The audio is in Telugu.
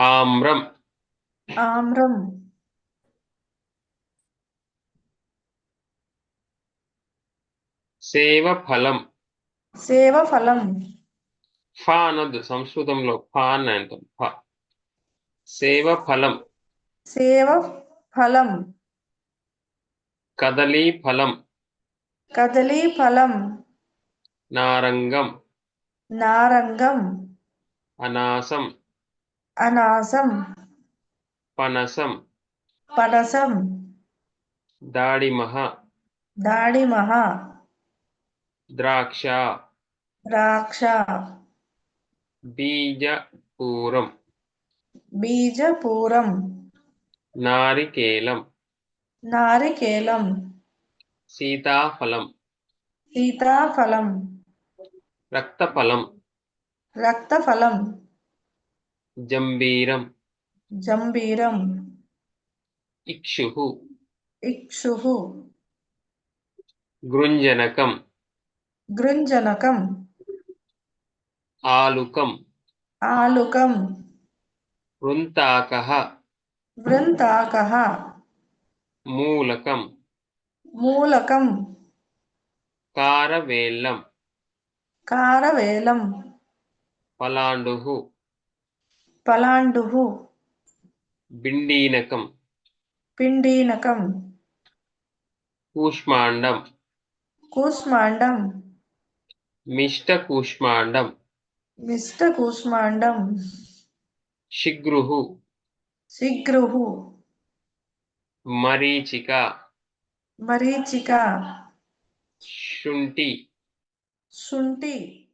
ఆమ్రం. ఆమ్రం. సేవఫలం. సేవఫలం. ఫ అనొద్దు సంస్కృతంలో ఫ అని అంటాం ఫ. సేవఫలం. సేవ ఫలం కదలీ ఫలం కదలీ ఫలం నారంగం. నారంగం. అనాసం. అనాసం. పనసం. పనసం. దాడిమహ. దాడిమహ. ద్రాక్ష. ద్రాక్ష. బీజపూరం. బీజపూరం. నారికేలం. నారికేలం. సీతాఫలం. సీతాఫలం. రక్తఫలం. రక్తఫలం. జంబీరం. జంబీరం. ఇక్షు ఇక్షుః గృంజనకం. గృంజనకం. ఆలుకం. ఆలుకం. వృంతాక వృంతాకః మూలకం. మూలకం. కారవేల్లం కారవేలం. పలాండు పలాండుః బిండీనకం. పిండీనకం. కూష్మాండం. కూష్మాండం. మిష్టకూష్మాండం. మిష్టకూష్మాండం. శిగ్రు శిగ్రుః మరీచిక. మరీచిక. శుంఠి. శుంఠి.